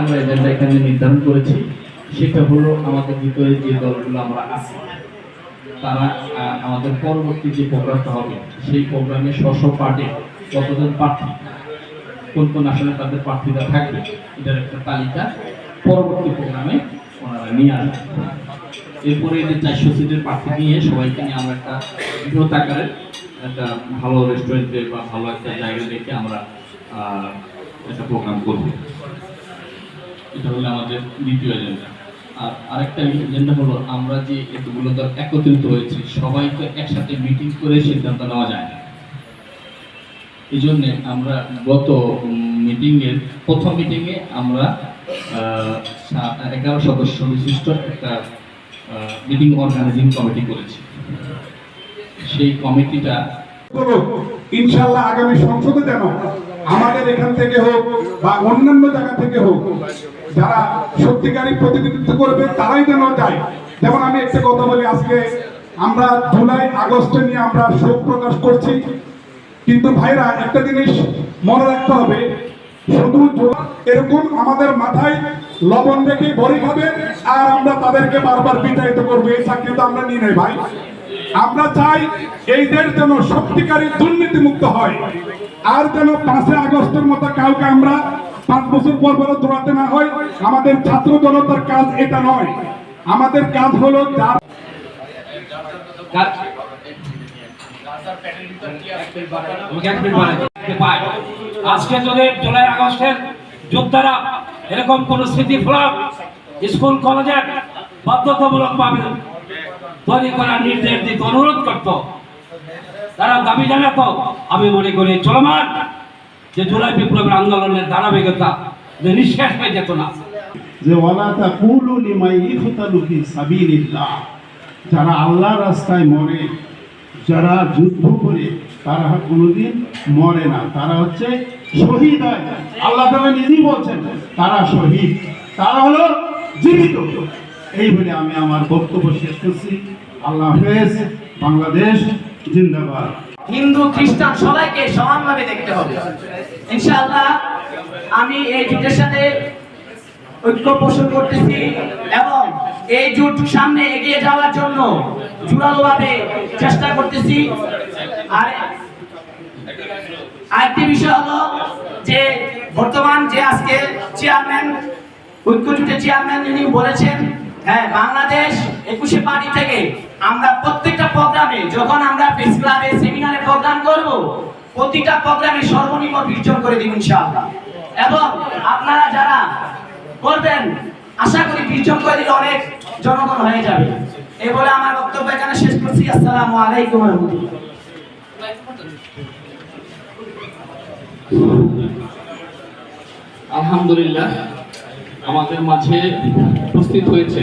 আমরা এজেন্ডা এখানে নির্ধারণ করেছি। সেটা হলো আমাদের ভিতরে যে দলগুলো আমরা আছি, তারা আমাদের পরবর্তী যে প্রোগ্রামটা হবে, সেই প্রোগ্রামে স্ব পার্টি, কতজন প্রার্থী, কোন কোন আসনে তাদের প্রার্থীরা থাকবে, এটার একটা তালিকা পরবর্তী প্রোগ্রামে ওনারা নিয়ে আসবেন এরপরে যে চারশো সিটের প্রার্থী নিয়ে সবাইকে নিয়ে আমরা একটা বৃহৎ আকারের একটা ভালো রেস্টুরেন্টে বা ভালো একটা জায়গা দেখে আমরা একটা প্রোগ্রাম করব। এটা হলো আমাদের দ্বিতীয় এজেন্ডা আর আরেকটা এজেন্ডা হলো আমরা যে এতগুলো দল একত্রিত হয়েছি, সবাই তো একসাথে মিটিং করে সিদ্ধান্ত নেওয়া যায় না। এই জন্যে আমরা গত মিটিংয়ের প্রথম মিটিংয়ে আমরা এগারো সদস্য বিশিষ্ট একটা মিটিং অর্গানাইজিং কমিটি করেছি। সেই কমিটিটা ইনশাল্লাহ আগামী সংসদে যেন আমাদের এখান থেকে হোক বা অন্যান্য জায়গা থেকে হোক যারা সত্যিকারী প্রতিনিধিত্ব করবে, তারাই যেন যায়। যেমন আমি একটা কথা বলি, আজকে আমরা জুলাই, আগস্টে নিয়ে আমরা শোক প্রকাশ করছি। কিন্তু ভাইরা, একটা জিনিস মনে রাখতে হবে, শুধু এরকম আমাদের মাথায় লবণ রেখে বড়ি খাবে আর আমরা তাদেরকে বারবার বিতাড়িত করব। এই চাকরি তো আমরা নিয়ে নেই ভাই। আমরা চাই এই দেশ যেন সত্যিকারী দুর্নীতি মুক্ত হয়। আর যেন পাঁচে আগস্টের মতো কাউকে আমরা পাঁচ বছর পর পর দৌড়াতে না হয়, আমাদের ছাত্র জনতার কাজ এটা নয় আমাদের কাজ হলো। আজকে যদি জুলাই আগস্টের যোদ্ধারা এরকম কোন স্মৃতি ফলক, স্কুল, কলেজের বাধ্যতামূলক ভাবে তৈরি করার নির্দেশ দিতে অনুরোধ করত, তারা দাবি জানাতো, আমি মনে করি চলমান যে জুলাই বিপ্লবের আন্দোলনের ধারাবাহিকতা যে নিঃশেষ হয়ে যেত না। যে ওয়ালা তাকুলু লিমান ইখতালু ফি সাবিলিল্লাহ। যারা আল্লাহর রাস্তায় মরে, যারা যুদ্ধ করে, তারা কোনোদিন মরে না। তারা হচ্ছে শহীদ হয়। আল্লাহ তাআলা নিজেই বলছেন, তারা শহীদ। তারা হলো জীবিত। এই বলে আমি আমার বক্তব্য শেষ করছি। আল্লাহ হাফেজ। বাংলাদেশ জিন্দাবাদ। হিন্দু, খ্রিস্টান সবাইকে সমানভাবে দেখতে হবে। ইনশাআল্লাহ, আমি এই জুটের সাথে ঐক্য পোষণ করতেছি এবং এই জুট সামনে এগিয়ে যাওয়ার জন্য জোরালোভাবে চেষ্টা করতেছি। আর আরেকটি বিষয় হলো যে বর্তমান যে আজকে চেয়ারম্যান, ঐক্য জুটের চেয়ারম্যান যিনি বলেছেন হ্যাঁ বাংলাদেশ একুশে পার্টি থেকে আমরা প্রত্যেকটা প্রোগ্রামে, যখন আমরা প্রেস ক্লাবে সেমিনারে প্রোগ্রাম করব, প্রতিটা প্রোগ্রামে সর্বনিম্ন বির্জন করে দিন ইনশাআল্লাহ। এবং আপনারা যারা করবেন, আশা করি বির্জন করে দিলে অনেক জনগণ হয়ে যাবে। এই বলে আমার বক্তব্য এখানে শেষ করছি। আসসালামু আলাইকুম আলহামদুলিল্লাহ, আমাদের মাঝে উপস্থিত হয়েছে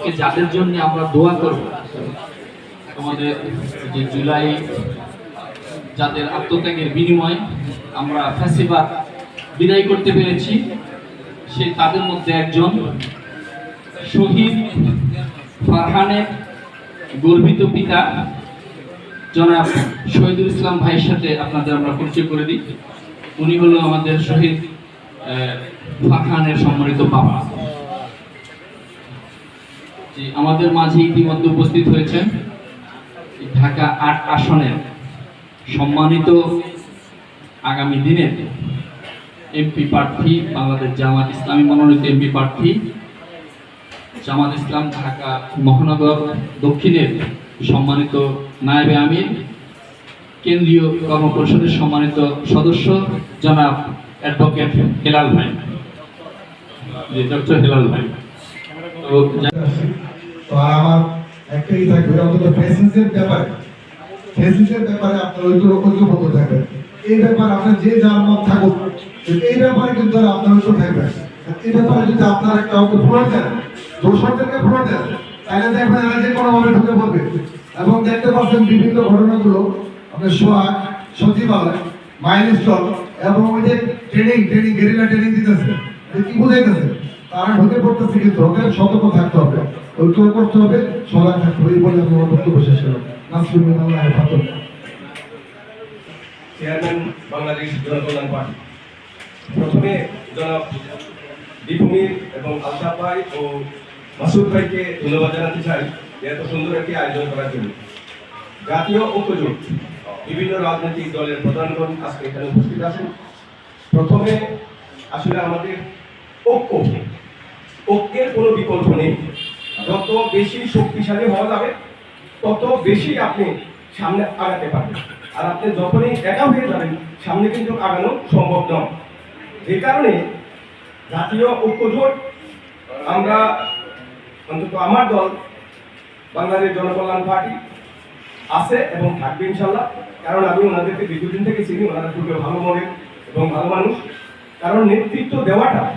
আজকে যাদের জন্য আমরা দোয়া করব আমাদের যে জুলাই যাদের আত্মত্যাগের বিনিময়ে আমরা ফ্যাসিবাদ বিদায় করতে পেরেছি, সে তাদের মধ্যে একজন শহীদ ফারহানের গর্বিত পিতা। জনাব শহীদুল ইসলাম ভাইয়ের সাথে আপনাদের আমরা পরিচয় করে দিই। উনি হলো আমাদের শহীদ ফারহানের সম্মানিত বাবা। যে আমাদের মাঝে ইতিমধ্যে উপস্থিত হয়েছেন ঢাকা আট আসনের সম্মানিত আগামী দিনের এমপি প্রার্থী বাংলাদেশ জামাত ইসলামী মনোনীত এমপি প্রার্থী জামাত ইসলাম ঢাকা মহানগর দক্ষিণের সম্মানিত নায়েবে আমির, কেন্দ্রীয় কর্মপরিষদের সম্মানিত সদস্য জনাব অ্যাডভোকেট হেলাল ভাই। ডক্টর হেলাল ভাই। তো তো আর আমার একটাই থাকবে অন্তত ফেসিসের ব্যাপারে। ফেসিসের ব্যাপারে আপনার ঐক্য ঐক্যবদ্ধ থাকবেন এই ব্যাপারে আপনার যে যার মত থাকুক এই ব্যাপারে কিন্তু আর আপনার ঐক্য থাকবে এই ব্যাপারে যদি আপনার একটা ঐক্য ফ্লোর দেন, দোষরদেরকে ফ্লোর দেন, তাহলে দেখবেন এরা যে কোনোভাবে ঢুকে পড়বে। এবং দেখতে পাচ্ছেন বিভিন্ন ঘটনাগুলো, আপনার সোহাগ সচিবালয় মাইলস্টন এবং ওই যে ট্রেনিং ট্রেনিং গেরিলা ট্রেনিং দিতেছে। কি বুঝাইতেছে? তারা ঢুকে পড়তেছে কিন্তু সতর্ক থাকতে হবে। ঐক্য করতে হবে সজাগ থাকতে হবে, এই বলে আমি আমার বক্তব্য শেষ করলাম নাসরুল আল্লাহ চেয়ারম্যান বাংলাদেশ জনকল্যাণ পার্টি। প্রথমে জনাব দীপমির এবং আলতাফ ভাই ও মাসুদ ভাইকে ধন্যবাদ জানাতে চাই এত সুন্দর একটি আয়োজন করার জন্য। জাতীয় ঐক্যজোট, বিভিন্ন রাজনৈতিক দলের প্রধানগণ আজকে এখানে উপস্থিত আছেন। প্রথমে আসলে আমাদের ঐক্য, ঐক্যের কোনো বিকল্প নেই। যত বেশি শক্তিশালী হওয়া যাবে, তত বেশি আপনি সামনে আগাতে পারবেন। আর আপনি যখনই একা হয়ে যাবেন, সামনে কিন্তু আগানো সম্ভব নয়। যে কারণে জাতীয় ঐক্যজোট, আমরা অন্তত আমার দল, বাংলাদেশ জনকল্যাণ পার্টি, আছে এবং থাকবে ইনশাল্লাহ। কারণ আমি ওনাদেরকে দীর্ঘদিন থেকে চিনি, ওনারা খুবই ভালো মনের এবং ভালো মানুষ। কারণ নেতৃত্ব দেওয়াটা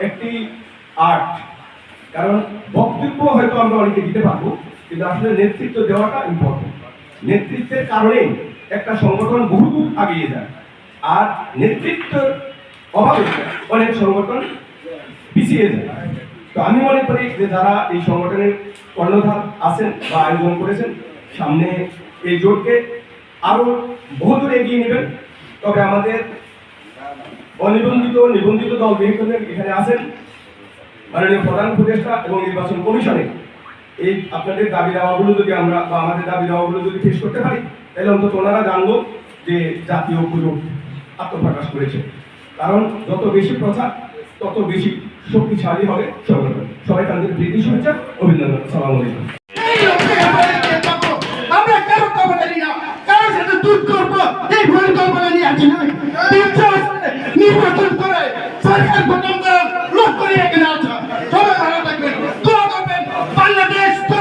একটি আর্ট। কারণ বক্তব্য হয়তো আমরা অনেকে দিতে পারব, কিন্তু আসলে নেতৃত্ব দেওয়াটা ইম্পর্টেন্ট নেতৃত্বের কারণে একটা সংগঠন বহুদূর আগিয়ে যায়। আর নেতৃত্বের অভাবে অনেক সংগঠন পিছিয়ে যায়। তো আমি মনে করি যে যারা এই সংগঠনের কর্ণধার আছেন বা আয়োজন করেছেন, সামনে এই জোটকে আরও বহুদূর এগিয়ে নেবেন। তবে আমাদের অনিবন্ধিত, নিবন্ধিত দল বিএনপি এখানে আছেন মাননীয় প্রধান উপদেষ্টা এবং নির্বাচন কমিশনে এই আপনাদের দাবি দাওয়াগুলো যদি আমরা বা আমাদের দাবি দাওয়াগুলো যদি পেশ করতে পারি, তাহলে অন্তত ওনারা জানব যে জাতীয় পুজো আত্মপ্রকাশ করেছে। কারণ যত বেশি প্রচার, তত বেশি শক্তিশালী হবে সংগঠন। সবাই তাদের প্রীতি, শুভেচ্ছা, অভিনন্দন। সালাম আলাইকুম। নির্বাচন করে, সরকার গঠন করার লোক করে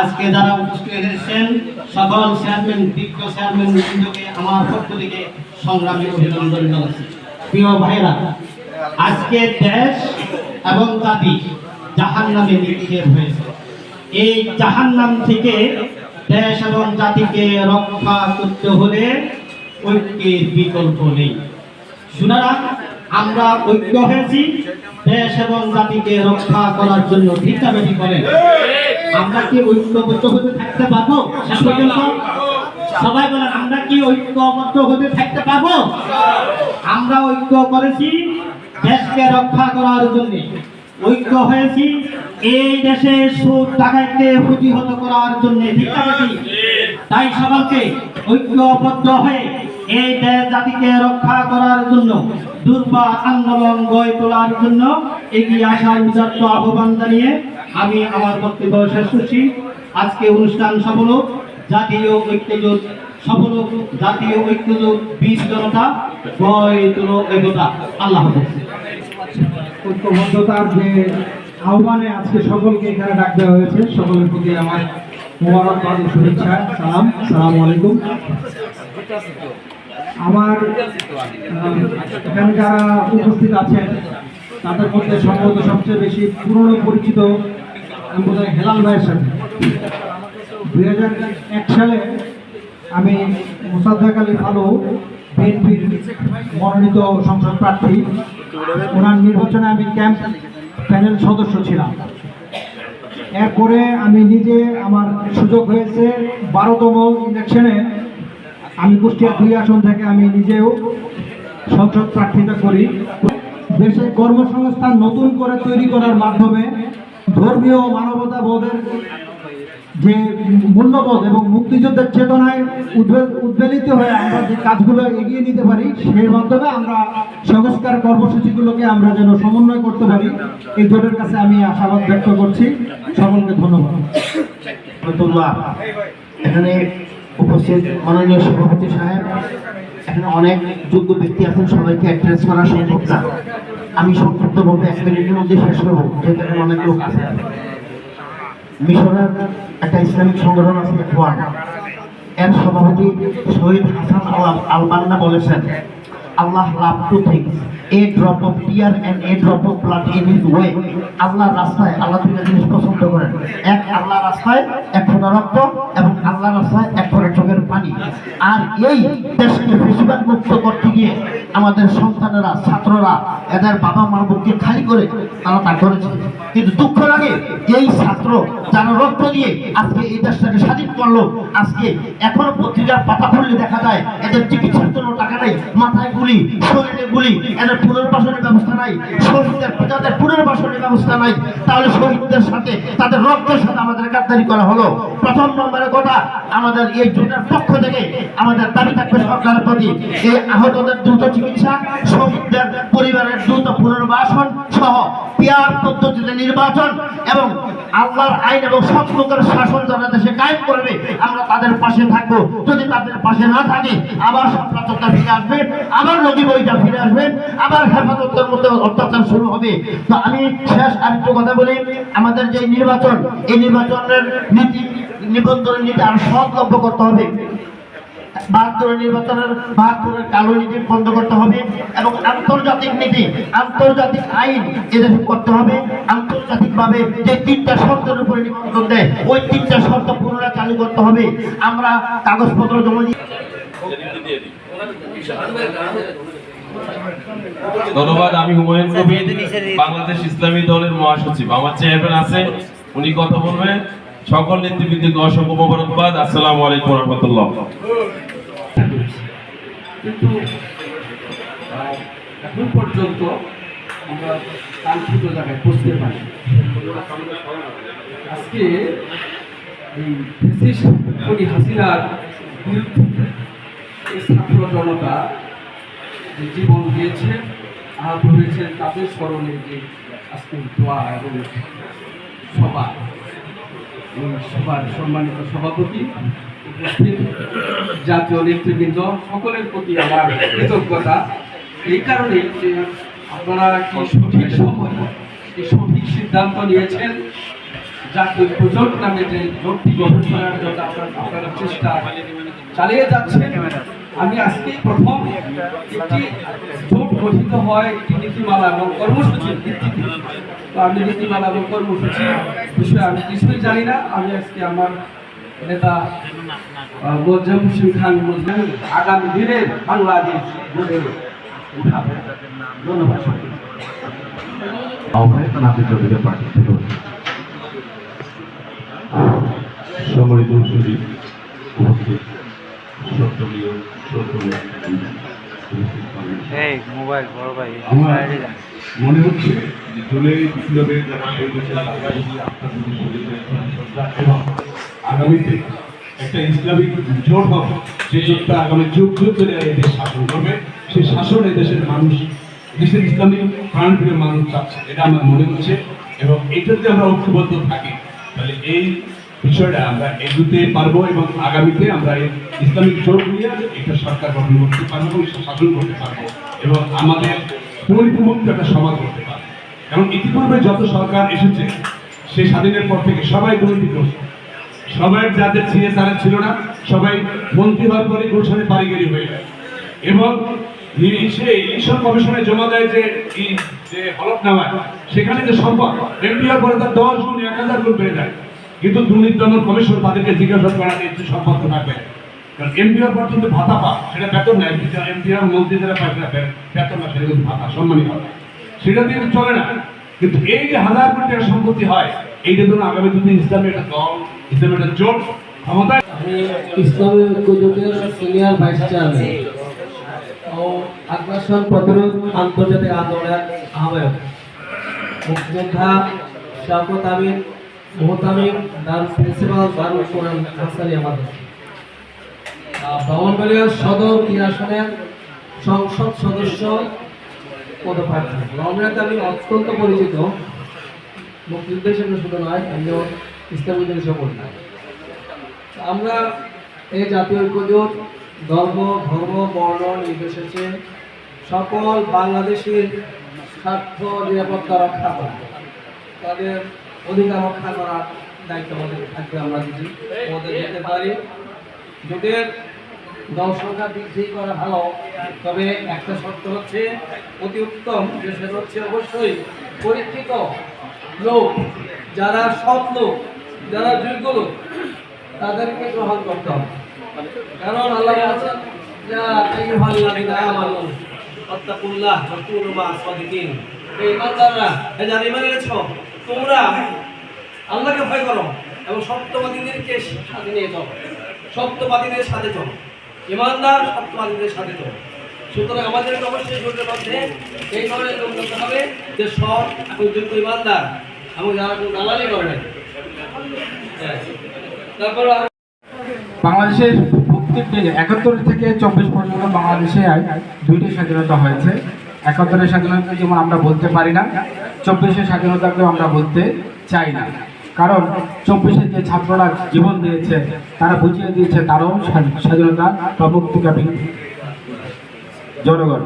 আজকে যারা উপস্থিত হয়েছেন সকল চেয়ারম্যান, বিজ্ঞ চেয়ারম্যান বৃন্দকে আমার পক্ষ থেকে সংগ্রামী অভিনন্দন জানাচ্ছি। প্রিয় ভাইরা, আজকে দেশ এবং জাতি জাহান নামে নিক্ষেপ হয়েছে। এই জাহান নাম থেকে দেশ এবং জাতিকে রক্ষা করতে হলে ঐক্যের বিকল্প নেই। সুতরাং আমরা ঐক্য হয়েছি দেশ এবং জাতিকে রক্ষা করার জন্য ভিক্ষা বেশি করেন আমরা কি ঐক্যবদ্ধ হতে থাকতে পারব? শেষ পর্যন্ত। সবাই বলেন আমরা কি ঐক্যবদ্ধ হতে থাকতে পারব? আমরা ঐক্য করেছি দেশকে রক্ষা করার জন্য। ঐক্য হয়েছি এই দেশে সুদ টাকাকে প্রতিহত করার জন্য তাই সকলকে ঐক্যবদ্ধ হয়ে এই দেশ জাতিকে রক্ষা করার জন্য, দুর্বা আন্দোলন গড়ে তোলার জন্য এগিয়ে আসার উদার্ত আহ্বান জানিয়ে আমি আমার বক্তব্য শেষ করছি। আজকে অনুষ্ঠান সফল জাতীয় ঐক্যজোট সফল জাতীয় ঐক্যজোট বীজ জনতা গড়ে তোলো একতা। আল্লাহ ঐক্যবদ্ধতার যে আহ্বানে আজকে সকলকে এখানে ডাক দেওয়া হয়েছে, সকলের প্রতি আমার মোবারকবাদ শুভেচ্ছা। সালাম সালাম আলাইকুম। আমার এখানে যারা উপস্থিত আছেন, তাদের মধ্যে সম্ভবত সবচেয়ে বেশি পুরনো পরিচিত আমি বোধ হয় হেলাল ভাইয়ের সাথে। দুই হাজার এক সালে আমি মোসাদ্দাক ফালু, বিএনপির মনোনীত সংসদ প্রার্থী, ওনার নির্বাচনে আমি ক্যাম্প প্যানেল সদস্য ছিলাম। এরপরে আমি নিজে আমার সুযোগ হয়েছে বারোতম ইলেকশনে আমি কুষ্টিয়া দুই আসন থেকে আমি নিজেও সংসদ প্রার্থিতা করি। দেশে কর্মসংস্থান নতুন করে তৈরি করার মাধ্যমে ধর্মীয় মানবতা বোধের যে মূল্যবোধ এবং মুক্তিযুদ্ধের চেতনায় উদ্বে- উদ্বেলিত হয়ে আমরা যে কাজগুলো এগিয়ে নিতে পারি, সেই মাধ্যমে আমরা সংস্কার কর্মসূচিগুলোকে আমরা যেন সমন্বয় করতে পারি, এই জোটের কাছে আমি আশাবাদ ব্যক্ত করছি। সকলকে ধন্যবাদ। এখানে উপস্থিত মাননীয় সভাপতি সাহেব, এখানে অনেক যোগ্য ব্যক্তি আছেন, সবাইকে অ্যাড্রেস করা সম্ভব না। আমি সংক্ষিপ্ত বলতে এক মিনিটের মধ্যে শেষ করব, যেহেতু অনেক লোক আছে। মিশরের একটা ইসলামিক সংগঠন আছে এর সভাপতি শহীদ হাসান আল আলবান্না বলেছেন Allah loved two things. A drop of tear and a drop of blood in his way. আল্লাহর রাস্তায় আল্লাহ দুইটা জিনিস পছন্দ করেন এক, আল্লাহ রাস্তায় এক ফোঁটা রক্ত এবং আল্লাহ রাস্তায় এক ফোঁটা চোখের পানি আর এই দেশকে বেশিরভাগ মুক্ত করতে গিয়ে আমাদের সন্তানেরা, ছাত্ররা, এদের বাবা মার বুককে খালি করে তারা তা করেছে। কিন্তু দুঃখ লাগে এই ছাত্র যারা রক্ত দিয়ে আজকে এই দেশটাকে স্বাধীন করল, আজকে এখনও পত্রিকার পাতা খুললে দেখা যায় এদের চিকিৎসার জন্য টাকা নেই, মাথায় গুলি, শরীরে গুলি, এদের পুনর্বাসনের ব্যবস্থা নাই শহীদদের পিতাদের পুনর্বাসনের ব্যবস্থা নাই। তাহলে শহীদদের সাথে, তাদের রক্তের সাথে আমাদের গাদ্দারি করা হলো। প্রথম নম্বরের কথা, আমাদের এই জোটের পক্ষ থেকে আমাদের দাবি থাকবে সরকারের প্রতি। এই আহতদের দ্রুত চিকিৎসা শহীদদের পরিবারের দ্রুত পুনর্বাসন সহ পিয়ার পদ্ধতিতে নির্বাচন এবং আল্লাহর আইন এবং সব লোকের শাসন যারা দেশে কায়েম করবে, আমরা তাদের পাশে থাকব। যদি তাদের পাশে না থাকে, আবার সাম্রাজ্যতা ফিরে আসবে, আবার নদী বইটা ফিরে আসবে, আবার হেফাজতের মধ্যে অত্যাচার শুরু হবে। তো আমি শেষ আরেকটু কথা বলি, আমাদের যে নির্বাচন, এই নির্বাচনের নীতি, নিবন্ধনের নীতি আরও সহজলভ্য করতে হবে। বাহাত্তরের নির্বাচনের বাহাত্তরের কালো নীতি বন্ধ করতে হবে এবং আন্তর্জাতিক নীতি আন্তর্জাতিক আইন এদেশে করতে হবে। আন্তর্জাতিকভাবে যে তিনটা শর্তের উপরে নিবন্ধন দেয় ওই তিনটা শর্ত পুনরায় চালু করতে হবে। আমরা কাগজপত্র জমা দিই ধন্যবাদ আমি হুমায়ুন কবির বাংলাদেশ ইসলামী দলের মহাসচিব। আমার চেয়ারম্যান আছে উনি কথা বলবেন। সকল নেতৃবৃন্দকে অসংখ্য মোবারকবাদ আসসালামু আলাইকুম রহমতুল্লাহ। কিন্তু এখন পর্যন্ত আমরা কাঙ্ক্ষিত জায়গায় পৌঁছতে পারি আজকে এই ফ্যাসিস্ট খুনি হাসিনার বিরুদ্ধে ছাত্র জনতা যে জীবন দিয়েছে, আহত হয়েছে তাদের স্মরণে যে আজকে দোয়া এবং সভা সভার সম্মানিত সভাপতি, উপস্থিত জাতীয় নেতৃবৃন্দ, সকলের প্রতি আমার কৃতজ্ঞতা। এই কারণে যে আপনারা কি সঠিক সময়, কি সঠিক সিদ্ধান্ত নিয়েছেন, জাতীয় প্রজন্ম নামে যে জোটটি গঠন করার জন্য আপনারা আপনারা চেষ্টা চালিয়ে যাচ্ছেন আমি আজকেই প্রথম একটি জোট গঠিত হয় একটি নীতিমালা এবং কর্মসূচির ভিত্তিতে। তো আমি নীতিমালা এবং কর্মসূচি বিষয়ে আমি কিছুই জানি না। আমি আজকে আমার নেতা মোজাম হোসেন খান মুজলিম আগামী দিনে বাংলাদেশ গড়ে উঠাবে। ধন্যবাদ সম্মানিত উপস্থিত। আমার মনে হচ্ছে যে জুলাই যারা এবং আগামীতে একটা ইসলামিক জোট হবে। যে জোটটা আগামী যুগ যুগ ধরে এদেশ শাসন করবে। সেই শাসন এদেশের মানুষ দেশের ইসলামিক প্রাণপ্রিয় মানুষ চাচ্ছে এটা আমার মনে হচ্ছে। এবং এটা যদি আমরা ঐক্যবদ্ধ থাকি। তাহলে এই বিষয়টা আমরা এগুতে পারব এবং আগামীতে আমরা এই ইসলামিক জোট নিয়ে এটা সরকার গঠন করতে পারব শাসন করতে পারব এবং আমাদের পরিপূর্ণ একটা সমাজ করতে পারব। এবং ইতিপূর্বে যত সরকার এসেছে, সেই স্বাধীনের পর থেকে সবাই দুর্নীতিগ্রস্ত সবাই যাদের ছিঁড়ে তারা ছিল না, সবাই মন্ত্রী হওয়ার পরে গুলশানে পারিগেরি হয়ে যায়। এবং সে ইলেকশন কমিশনে জমা দেয় যে যে সেখানে যে সম্পদ এমপি হওয়ার পরে তার দশ গুণ, এক হাজার গুণ বেড়ে যায়। কিন্তু দুর্নীতি দমন কমিশন তাদেরকে জিজ্ঞাসা করা যে একটু সম্পদ থাকবে কারণ এমপি হওয়ার পর কিন্তু ভাতা পা সেটা বেতন নেয় এমপি হওয়ার মন্ত্রী যারা পায় সেটা বেতন না সেটা কিন্তু ভাতা সম্মানী ভাতা সেটা দিয়ে কিন্তু চলে না। কিন্তু এই যে হাজার কোটি টাকা সম্পত্তি হয় এইটার জন্য আগামী দিনে ইসলামের একটা দল ইসলামের একটা জোট ক্ষমতায় আমি ইসলামী ঐক্যজোটের সিনিয়র ভাইস চেয়ারম্যান। ও আগ্রাসন প্রতিরোধ আন্তর্জাতিক আন্দোলনের আহ্বায়ক। মুক্তিযোদ্ধা শাওকত আমির মোহতামিম ব্রাহ্মণবাড়িয়া সদর সংসদ সদস্য আমি অত্যন্ত পরিচিত। শুধু নয় আমরা এই জাতীয় ঐক্যজোট, ধর্ম ধর্ম, বর্ণ নির্বিশেষে সকল বাংলাদেশের স্বার্থ নিরাপত্তা রক্ষা তাদের অধিকার রক্ষা করার দায়িত্ব আমাদের থাকবে, আমরা যদি আমাদের যেতে পারি। জোটের দল সংখ্যা বৃদ্ধি করা ভালো, তবে একটা শর্ত হচ্ছে, অতি উত্তম যে সেটা হচ্ছে অবশ্যই পরীক্ষিত লোক। যারা সৎ লোক, যারা যোগ্য লোক, তাদেরকে গ্রহণ করতে হবে। কারণ আল্লাহ আছেন এই ইমানদাররা এই যারা ঈমান এনেছো তোমরা আল্লাহকে ভয় করো এবং সত্যবাদীদেরকে সাথে নিয়ে যাও সত্যবাদীদের সাথে চলো। ইমানদার সত্যবাদীদের সাথে চলো। সুতরাং আমাদেরকে অবশ্যই শরীরের মধ্যে এই ধরনের লোক হতে হবে যে সৎ এবং যোগ্য ইমানদার এবং যারা কোনো দালালি করে না। হ্যাঁ। তারপর বাংলাদেশের দিনে একাত্তর থেকে চব্বিশ পর্যন্ত বাংলাদেশে দুইটি স্বাধীনতা হয়েছে। একাত্তরের স্বাধীনতা যেমন আমরা বলতে পারি না, চব্বিশের স্বাধীনতাকেও আমরা বলতে চাই না। কারণ চব্বিশে যে ছাত্ররা জীবন দিয়েছে, তারা বুঝিয়ে দিয়েছে তারাও স্বাধী- স্বাধীনতা বা মুক্তিকামী জনগণ।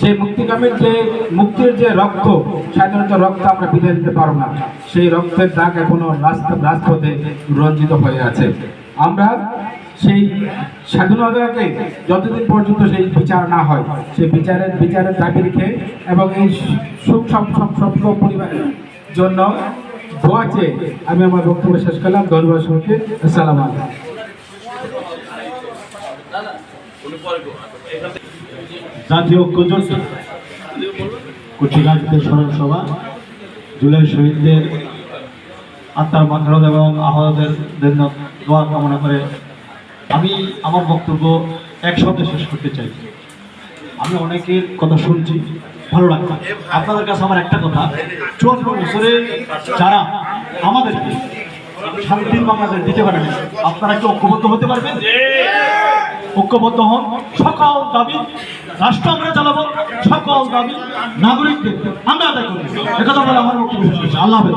সেই মুক্তিকামীর যে মুক্তির যে রক্ত স্বাধীনতার রক্ত আমরা বিদায় দিতে পারব না। সেই রক্তের দাগ এখনও রাস্তা রাজপথে রঞ্জিত হয়ে আছে। আমরা সেই স্বাধীনতাকে যতদিন পর্যন্ত সেই বিচার না হয় সেই বিচারের বিচারের দাবি রেখে এবং এই সুখ সব পরিবারের জন্য দোয়া আমি আমার বক্তব্য শেষ করলাম। ধন্যবাদ সবাইকে। আসসালাম আলাইকুম। জাতীয় ঐক্যজোট কুচিকাজদের স্মরণ সভা জুলাই শহীদদের আত্মার মাত্রাদ এবং আহতদের জন্য দোয়া কামনা করে আমি আমার বক্তব্য এক শব্দে শেষ করতে চাই। আমি অনেকের কথা শুনছি, ভালো লাগছে। আপনাদের কাছে আমার একটা কথা, চুয়ান্ন বছরে যারা আমাদেরকে শান্তির বাংলাদেশ দিতে পারেন, আপনারা কি ঐক্যবদ্ধ হতে পারবেন? ঐক্যবদ্ধ হন। সকল দাবি রাষ্ট্র আমরা চালাবো, সকল দাবি নাগরিকদের আমরা আদায় করব। একথা বলে আমার বক্তব্য আল্লাহ হাফেজ।